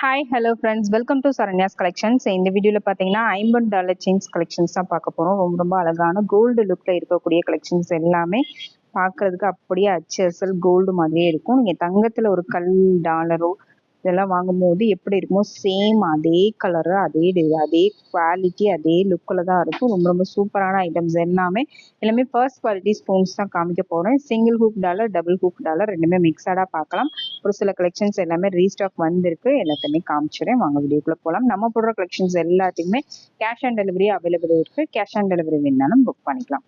Hi hello friends welcome to Saranya's collections இந்த வீடியோவில் பார்த்தீங்கன்னா ஐம்பது டாலர் செயின்ஸ் கலெக்ஷன்ஸ் தான் பார்க்க போகிறோம் ரொம்ப ரொம்ப அழகான கோல்டு லுக்கில் இருக்கக்கூடிய கலெக்ஷன்ஸ் எல்லாமே பார்க்குறதுக்கு அப்படியே அச்சு அசல் கோல்டு மாதிரியே இருக்கும். நீங்கள் தங்கத்தில் ஒரு கல் டாலரோ இதெல்லாம் வாங்கும்போது எப்படி இருக்குமோ சேம் அதே கலரு அதே அதே குவாலிட்டி அதே லுக்கில் தான் இருக்கும். ரொம்ப ரொம்ப சூப்பரான ஐட்டம்ஸ் எல்லாமே எல்லாமே ஃபர்ஸ்ட் குவாலிட்டி ஸ்பூன்ஸ் தான் காமிக்க போகிறேன் single hook dollar double hook dollar ரெண்டுமே மிக்சடாக பார்க்கலாம். ஒரு சில கலெக்ஷன்ஸ் எல்லாமே ரீஸ்டாக் வந்திருக்கு. எல்லாத்தையுமே காமிச்சிடுறேன். வாங்க வீடியோக்குள்ளே போகலாம் நம்ம போடுற கலெக்ஷன்ஸ் எல்லாத்தையுமே கேஷ் ஆன் டெலிவரி அவைலபிள் இருக்குது கேஷ் ஆன் டெலிவரி வேணாலும் புக் பண்ணிக்கலாம்.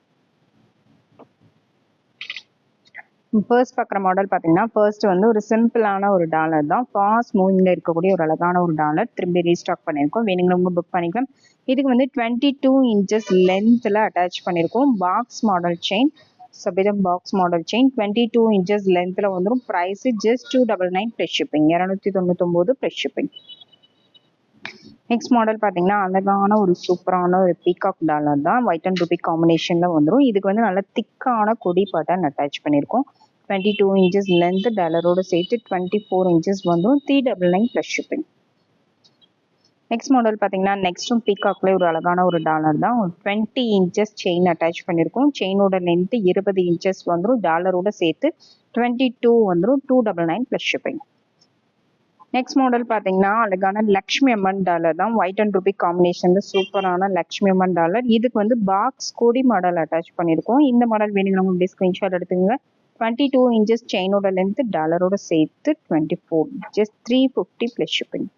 ஃபர்ஸ்ட் பார்க்குற மாடல் பார்த்தீங்கன்னா ஃபர்ஸ்ட் வந்து ஒரு சிம்பிளான ஒரு டாலர் தான். ஃபாஸ்ட் மூவிங்கில் இருக்கக்கூடிய ஒரு அழகான ஒரு டாலர் திரும்பி ரீஸ்டாக் பண்ணியிருக்கோம் வேணுங்கிறவங்க புக் பண்ணிக்கலாம். இதுக்கு வந்து டுவெண்ட்டி டூ இன்ச்சஸ் லென்த்தில் அட்டாச் பண்ணியிருக்கோம் box model chain சபிதம் box model chain twenty two inches லென்த்தில் வந்துடும் price just two double nine plus shipping இரநூத்தி தொண்ணூத்தொம்போது ப்ளஸ் ஷிப்பிங் நெக்ஸ்ட் மாடல் பார்த்தீங்கன்னா அழகான ஒரு சூப்பரான ஒரு பீகாக் டாலர் தான் ஒயிட் அண்ட் ருபி காம்பினேஷனில் வந்துடும் இதுக்கு வந்து நல்ல திக்கான கொடி பட்டன் அட்டாச் பண்ணியிருக்கோம். டுவெண்ட்டி டூ இன்ச்சஸ் லென்த் டாலரோட சேர்த்து டுவெண்ட்டி ஃபோர் இன்ச்சஸ் வந்துடும் three double nine plus shipping next model பார்த்தீங்கன்னா நெக்ஸ்ட்டும் பீகாக்லேயே ஒரு அழகான ஒரு டாலர் தான் ஒரு டுவெண்ட்டி இன்ச்சஸ் செயின் அட்டாச் பண்ணியிருக்கோம். செயினோட லென்த் இருபது இன்ச்சஸ் வந்துடும் டாலரோட சேர்த்து டுவெண்ட்டி டூ வந்துடும் two double nine plus shipping next model பார்த்தீங்கன்னா அழகான லக்ஷ்மி அம்மன் டாலர் தான். ஒயிட் அண்ட் ருபி காம்பினேஷனில் சூப்பரான லக்ஷ்மி அம்மன் டாலர் இதுக்கு வந்து பாக்ஸ் கொடி மாடல் அட்டாச் பண்ணியிருக்கோம் இந்த மாடல் வேணுங்கிறவங்க இப்படி ஸ்க்ரீன்ஷாட் எடுத்துங்க டுவெண்ட்டி டூ இன்ச்சஸ் செயினோட லென்த் டாலரோட சேர்த்து twenty four just three fifty plus shipping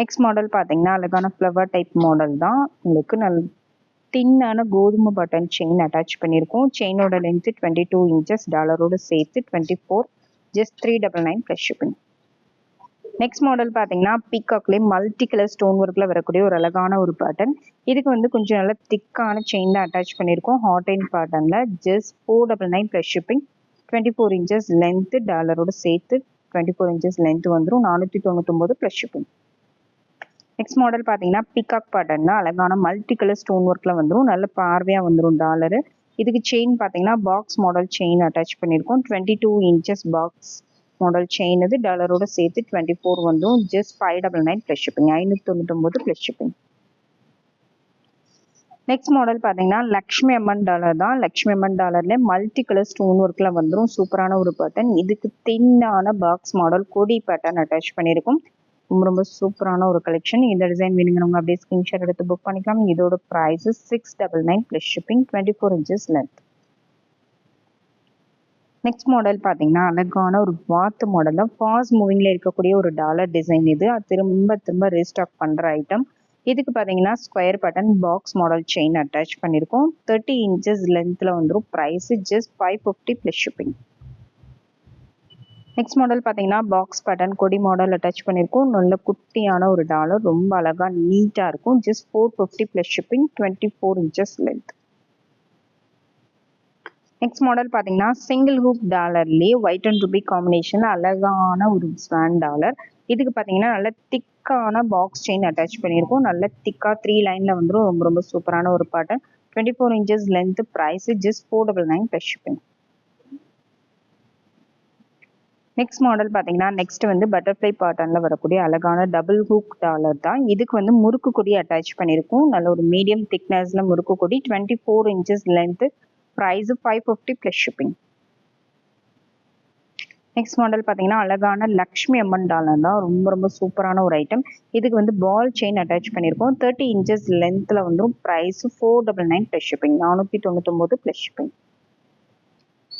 next model பார்த்தீங்கன்னா அழகான ஃப்ளவர் டைப் மாடல் தான். உங்களுக்கு நல் தின்னான கோதுமை பட்டன் செயின் அட்டாச் பண்ணியிருக்கோம் செயினோட லென்த் டுவெண்ட்டி டூ இன்ச்சஸ் டாலரோட சேர்த்து twenty four just three double nine plus shipping next model பார்த்தீங்கன்னா பீகாக்லேயே மல்டி கலர் ஸ்டோன் ஒர்க்கில் வரக்கூடிய ஒரு அழகான ஒரு பேட்டர்ன் இதுக்கு வந்து கொஞ்சம் நல்ல திக்கான செயின் தான் அட்டாச் பண்ணியிருக்கோம். ஹாட் அண்ட் பேட்டர்னில் just four double nine plus shipping twenty four inches length டாலரோட சேர்த்து டுவெண்ட்டி ஃபோர் இன்ச்சஸ் லென்த் வந்துடும் நானூற்றி தொண்ணூத்தொம்பது ப்ளஸ் ஷிப்பிங் நெக்ஸ்ட் மாடல் பார்த்தீங்கன்னா பிகாக் பேட்டர்ன் தான் அழகான மல்டி கலர் ஸ்டோன் ஒர்க்கில் வந்துடும் நல்ல பார்வையாக வந்துடும் டாலரு இதுக்கு செயின் பார்த்தீங்கன்னா பாக்ஸ் மாடல் செயின் அட்டாச் பண்ணியிருக்கோம் twenty two inches box model chain இது டாலரோட சேர்த்து டுவெண்ட்டி ஃபோர் வந்துடும் just five double nine plus shipping ஐநூற்றி தொண்ணூத்தொம்பது ப்ளஸ் ஷிப்பிங் நெக்ஸ்ட் மாடல் பார்த்தீங்கன்னா லக்ஷ்மி அம்மன் டாலர் தான். லக்ஷ்மி அம்மன் டாலர்ல மல்டி கலர் ஸ்டோன் ஒர்க்கில் வந்துடும் சூப்பரான ஒரு பேட்டர்ன் இதுக்கு தின்னான பாக்ஸ் மாடல் கொடி பேட்டர்ன் அட்டாச் பண்ணியிருக்கும் ரொம்ப ரொம்ப சூப்பரான ஒரு கலெக்ஷன் இந்த டிசைன் வேணுங்கிறவங்க அப்படியே ஸ்கிரீன்ஷாட் எடுத்து புக் பண்ணிக்கலாம். இதோட price six double nine plus shipping twenty four inches length next model பார்த்தீங்கன்னா அழகான ஒரு வாத்து மாடல் தான். ஃபாஸ்ட் மூவிங்கில் இருக்கக்கூடிய ஒரு டாலர் டிசைன் இது. அது திரும்ப திரும்ப ரீஸ்டாக் பண்ணுற ஐட்டம் இதுக்கு பார்த்தீங்கன்னா square button box model chain attach பண்ணியிருக்கோம் தேர்ட்டி இன்ச்சஸ் லென்த்தில் வந்துடும் price just five fifty plus shipping next model பார்த்தீங்கன்னா பாக்ஸ் பட்டன் கொடி மாடல் அட்டாச் பண்ணியிருக்கோம் நல்ல குட்டியான ஒரு டாலர் ரொம்ப அழகாக நீட்டாக இருக்கும். Just four fifty plus shipping twenty four inches length next model பார்த்தீங்கன்னா சிங்கிள் ஹூப் டாலர்லேயே ஒயிட் அண்ட் ருபி காம்பினேஷன் அழகான ஒரு ஸ்வான் டாலர் இதுக்கு பார்த்தீங்கன்னா நல்ல திக்கான பாக்ஸ் செயின் அட்டாச் பண்ணியிருக்கோம் நல்ல திக்காக த்ரீ லைனில் வந்துடும் ரொம்ப ரொம்ப சூப்பரான ஒரு pattern twenty four inches length price just four double nine plus shipping next model பார்த்தீங்கன்னா நெக்ஸ்ட் வந்து பட்டர்ஃப்ளை பேட்டர்னில் வரக்கூடிய அழகான டபுள் ஹூக் டாலர் தான். இதுக்கு வந்து முறுக்கு கொடி அட்டாச் பண்ணியிருக்கோம். நல்ல ஒரு மீடியம் திக்னஸில் முறுக்கு கொடி twenty four inches length price five fifty plus shipping next model பார்த்தீங்கன்னா அழகான லக்ஷ்மி அம்மன் டாலர் தான். ரொம்ப ரொம்ப சூப்பரான ஒரு ஐட்டம் இதுக்கு வந்து பால் செயின் அட்டாச் பண்ணியிருக்கோம். தேர்ட்டி இன்ச்சஸ் லென்த்தில் வந்து price four double nine plus shipping நானூற்றி தொண்ணூத்தொம்பது ப்ளஸ் ஷிப்பிங்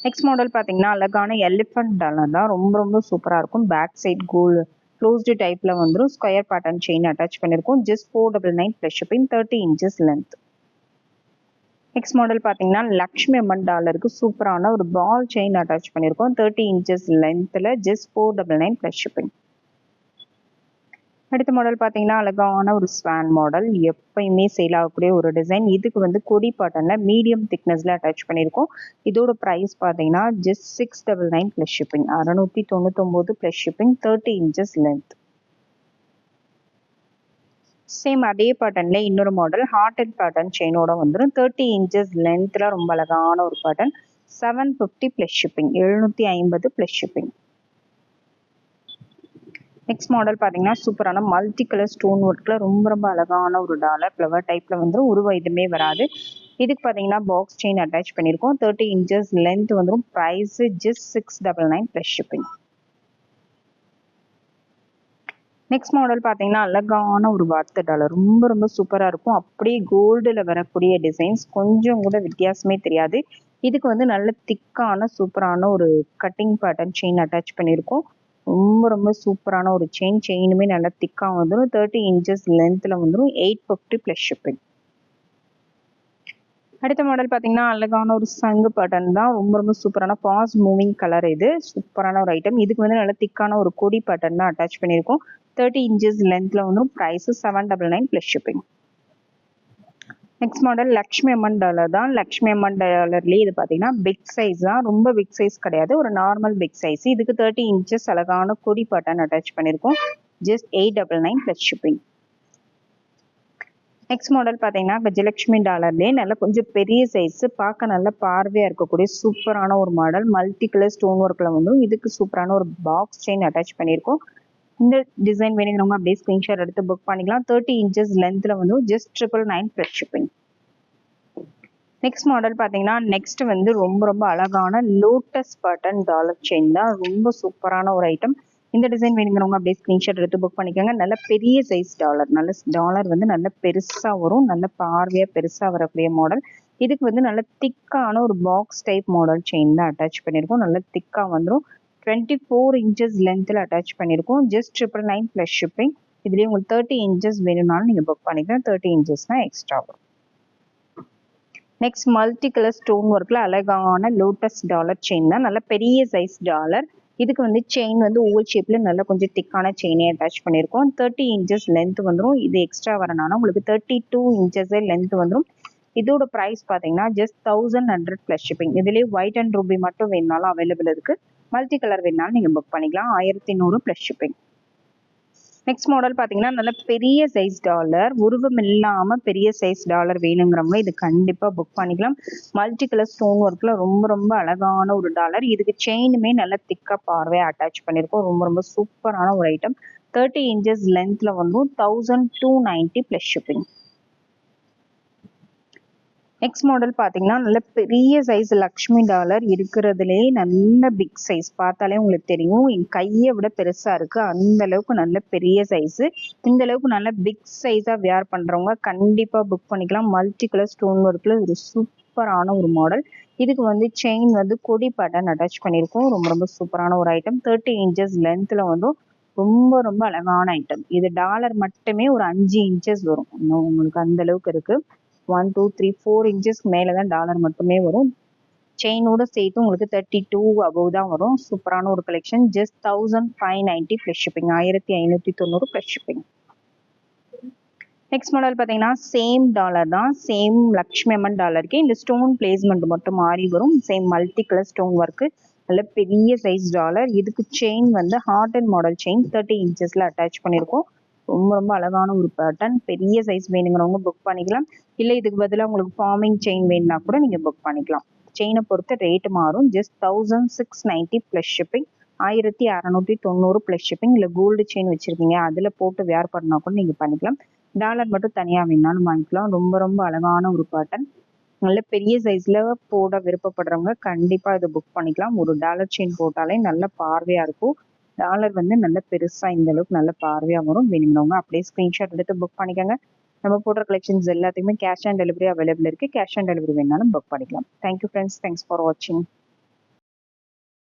நெக்ஸ்ட் மாடல் பார்த்தீங்கன்னா அழகான எலிஃபண்ட் டாலர் தான். ரொம்ப ரொம்ப சூப்பராக இருக்கும். பேக் சைட் கோல் க்ளோஸ்டு டைப்பில் வந்துடும் ஸ்கொயர் பேட்டர்ன் செயின் அட்டாச் பண்ணியிருக்கோம் just four double nine plus shipping thirty inches length next model பார்த்தீங்கன்னா லக்ஷ்மி அம்மன் டாலருக்கு சூப்பரான ஒரு பால் செயின் அட்டாச் பண்ணியிருக்கோம் தேர்ட்டி இன்ச்சஸ் லென்த்தில் just four double nine plus shipping அடுத்த மாடல் பார்த்தீங்கன்னா அழகான ஒரு ஸ்வான் மாடல் எப்பயுமே சேல் ஆகக்கூடிய ஒரு டிசைன் இதுக்கு வந்து கொடி பாட்டனில் மீடியம் திக்னஸில் அட்டாச் பண்ணியிருக்கோம். இதோட ப்ரைஸ் பார்த்தீங்கன்னா just six double nine plus shipping அறநூற்றி தொண்ணூத்தொம்போது plus shipping thirty inches length same அதே பேட்டர்ன்ல இன்னொரு மாடல் ஹார்ட் அண்ட் பேட்டர்ன் செயினோட வந்துடும் தேர்ட்டி இன்ச்சஸ் லென்த்தில் ரொம்ப அழகான ஒரு pattern seven fifty plus shipping எழுநூற்றி ஐம்பது ப்ளஸ் ஷிப்பிங் நெக்ஸ்ட் மாடல் பார்த்தீங்கன்னா சூப்பரான மல்டி கலர் ஸ்டோன் ஒர்க்கில் ரொம்ப ரொம்ப அழகான ஒரு டாலர் ஃப்ளவர் டைப்பில் வந்து உருவ எதுவுமே வராது. இதுக்கு பார்த்தீங்கன்னா பாக்ஸ் செயின் அட்டாச் பண்ணியிருக்கோம் தேர்ட்டி இன்ச்சஸ் லென்த் வந்துடும் price just six double nine plus shipping next model பார்த்தீங்கன்னா அழகான ஒரு வாத்து டாலர் ரொம்ப ரொம்ப சூப்பராக இருக்கும். அப்படியே கோல்டில் வரக்கூடிய டிசைன்ஸ் கொஞ்சம் கூட வித்தியாசமே தெரியாது. இதுக்கு வந்து நல்ல திக்கான சூப்பரான ஒரு கட்டிங் பேட்டர்ன் செயின் அட்டாச் பண்ணியிருக்கோம் ரொம்ப ரொம்ப சூப்பரான ஒரு செயின் செயினுமே நல்லா திக்காக வந்துடும் தேர்ட்டி இன்ச்சஸ் லென்த்தில் வந்துடும் எயிட் ஃபிஃப்டி ப்ளஸ் ஷிப்பிங் அடுத்த மாடல் பார்த்தீங்கன்னா அழகான ஒரு சங்கு பட்டன் தான். ரொம்ப ரொம்ப சூப்பரான ஃபாஸ்ட் மூவிங் கலர் இது. சூப்பரான ஒரு ஐட்டம் இதுக்கு வந்து நல்ல திக்கான ஒரு கொடி பட்டன் தான் அட்டாச் பண்ணியிருக்கோம். தேர்ட்டி இன்ச்சஸ் லென்த்தில் வந்துடும் price seven double nine plus shipping next model Lakshmi Amman dollar தான். லக்ஷ்மி அம்மன் டாலர்லேயே இது பார்த்தீங்கன்னா பிக் சைஸ் தான். ரொம்ப பிக் சைஸ் கிடையாது. ஒரு நார்மல் பிக் சைஸ் இதுக்கு தேர்ட்டி இன்ச்சஸ் அழகான கொடி பட்டன் அட்டாச் பண்ணியிருக்கோம் just eight double nine plus shipping next model பார்த்தீங்கன்னா கஜலட்சுமி டாலர்லேயே நல்லா கொஞ்சம் பெரிய சைஸ் பார்க்க நல்ல பார்வையாக இருக்கக்கூடிய சூப்பரான ஒரு மாடல் மல்டி கலர் ஸ்டோன் ஒர்க்கில் வந்து இதுக்கு சூப்பரான ஒரு பாக்ஸ் செயின் அட்டாச் பண்ணியிருக்கோம் இந்த டிசைன் வேணுங்கிறவங்க அப்படியே ஸ்க்ரீன்ஷாட் எடுத்து புக் பண்ணிக்கலாம். தேர்ட்டி இன்ச்சஸ் லென்த்தில் வந்து just triple nine fresh shipping next model பார்த்தீங்கன்னா நெக்ஸ்ட் வந்து ரொம்ப ரொம்ப அழகான லோட்டஸ் பட்டன் டாலர் செயின் தான். ரொம்ப சூப்பரான ஒரு ஐட்டம் இந்த டிசைன் வேணுங்கிறவங்க அப்படியே ஸ்க்ரீன்ஷாட் எடுத்து புக் பண்ணிக்கோங்க. நல்ல பெரிய சைஸ் டாலர் நல்ல டாலர் வந்து நல்ல பெருசாக வரும். நல்ல பார்வையாக பெருசாக வரக்கூடிய மாடல் இதுக்கு வந்து நல்ல திக்கான ஒரு பாக்ஸ் டைப் மாடல் செயின் தான் அட்டாச் பண்ணியிருக்கோம் நல்ல திக்காக வந்துடும் டுவெண்ட்டி ஃபோர் இன்ச்சஸ் லென்த்தில் அட்டாச் பண்ணியிருக்கோம் just triple nine plus shipping இதுலேயே உங்களுக்கு தேர்ட்டி இன்ச்சஸ் வேணும்னாலும் நீங்கள் புக் பண்ணிக்கலாம். தேர்ட்டி இன்ச்சஸ்னால் எக்ஸ்ட்ரா வரும். நெக்ஸ்ட் மல்டி கலர் ஸ்டோன் ஒர்க்கில் அழகான லோட்டஸ் டாலர் செயின் தான். நல்ல பெரிய சைஸ் டாலர் இதுக்கு வந்து செயின் வந்து ஓவல் ஷேப்பில் நல்லா கொஞ்சம் திக்கான செயினே அட்டாச் பண்ணியிருக்கோம் தேர்ட்டி இன்ச்சஸ் லென்த் வந்துடும் இது எக்ஸ்ட்ரா வரனால உங்களுக்கு தேர்ட்டி டூ இன்ச்சஸே லென்த் வந்துடும் இதோட ப்ரைஸ் பார்த்தீங்கன்னா just thousand hundred plus shipping இதுலேயே ஒயிட் அண்ட் ரூபி மட்டும் வேணுனாலும் அவைலபிள் இருக்குது மல்டி கலர் வேணுனாலும் நீங்கள் புக் பண்ணிக்கலாம். ஆயிரத்தி நூறு ப்ளஸ் ஷிப்பிங் நெக்ஸ்ட் மாடல் பார்த்தீங்கன்னா நல்ல பெரிய சைஸ் டாலர் உருவம் இல்லாமல் பெரிய சைஸ் டாலர் வேணுங்கிறவங்க இது கண்டிப்பாக புக் பண்ணிக்கலாம். மல்டி கலர் ஸ்டோன் ஒர்க்கில் ரொம்ப ரொம்ப அழகான ஒரு டாலர் இதுக்கு செயினுமே நல்ல திக்காக பார்வையாக அட்டாச் பண்ணியிருக்கோம் ரொம்ப ரொம்ப சூப்பரான ஒரு ஐட்டம் தேர்ட்டி இன்ச்சஸ் லென்த்தில் வந்து thousand two ninety plus shipping next model பார்த்தீங்கன்னா நல்ல பெரிய சைஸ் லக்ஷ்மி டாலர் இருக்கிறதுலே நல்ல பிக் சைஸ் பார்த்தாலே உங்களுக்கு தெரியும் என் கையை விட பெருசாக இருக்குது அந்த அளவுக்கு நல்ல பெரிய சைஸு இந்த அளவுக்கு நல்ல பிக் சைஸாக வியர் பண்ணுறவங்க கண்டிப்பாக புக் பண்ணிக்கலாம். மல்டி கலர் ஸ்டோன் ஒர்க்கில் ஒரு சூப்பரான ஒரு மாடல் இதுக்கு வந்து செயின் வந்து கொடி பேட்டர்ன் அட்டாச் பண்ணியிருக்கோம். ரொம்ப ரொம்ப சூப்பரான ஒரு ஐட்டம் தேர்ட்டி இன்ச்சஸ் லென்த்தில் வந்து ரொம்ப ரொம்ப அழகான ஐட்டம் இது டாலர் மட்டுமே ஒரு அஞ்சு இன்ச்சஸ் வரும். இன்னும் உங்களுக்கு அந்த அளவுக்கு இருக்குது ஒன் டூ த்ரீ ஃபோர் இன்ச்சஸ்க்கு மேலே தான் டாலர் மட்டுமே வரும். செயினோட சேர்த்து உங்களுக்கு தேர்ட்டி டூ அபவ் தான் வரும். சூப்பரான ஒரு collection just thousand five ninety plus shipping ஆயிரத்தி ஐநூற்றி தொண்ணூறு ப்ளஸ் ஷிப்பிங் நெக்ஸ்ட் மாடல் பார்த்தீங்கன்னா சேம் டாலர் தான். சேம் லக்ஷ்மி அம்மன் டாலருக்கு இந்த ஸ்டோன் பிளேஸ்மெண்ட் மட்டும் மாறி வரும். Same multi colour stone work நல்ல பெரிய சைஸ் டாலர் இதுக்கு செயின் வந்து heart and model chain thirty இன்ச்சஸில் attach பண்ணியிருக்கோம் ரொம்ப ரொம்ப அழகான ஒரு பேட்டர்ன் பெரிய சைஸ் வேணுங்கிறவங்க புக் பண்ணிக்கலாம். இல்லை இதுக்கு பதிலாக உங்களுக்கு ஃபார்மிங் செயின் வேணும்னா கூட நீங்கள் புக் பண்ணிக்கலாம். செயினை பொறுத்து ரேட் மாறும். Just thousand six ninety plus shipping ஆயிரத்தி அறநூற்றி தொண்ணூறு ப்ளஸ் ஷிப்பிங் இல்லை கோல்டு செயின் வச்சுருக்கீங்க. அதில் போட்டு வேர் பண்ணால் கூட நீங்கள் பண்ணிக்கலாம். டாலர் மட்டும் தனியாக வேணாலும் வாங்கிக்கலாம். ரொம்ப ரொம்ப அழகான ஒரு பேட்டர்ன் நல்ல பெரிய சைஸில் போட விருப்பப்படுறவங்க கண்டிப்பாக இதை புக் பண்ணிக்கலாம். ஒரு டாலர் செயின் போட்டாலே நல்ல பார்வையாக இருக்கும். டாலர் வந்து நல்ல பெருசாக இந்த அளவுக்கு நல்ல பார்வையாக வரும். வேணுங்கிறவங்க அப்படியே ஸ்க்ரீன்ஷாட் எடுத்து புக் பண்ணிக்கோங்க. நம்ம போடுற கலெக்ஷன்ஸ் எல்லாத்தையுமே கேஷ் ஆன் டெலிவரி அவைலபிள் இருக்குது கேஷ் ஆன் டெலிவரி வேணாலும் புக் பண்ணிக்கலாம். Thank you friends thanks for வாட்சிங்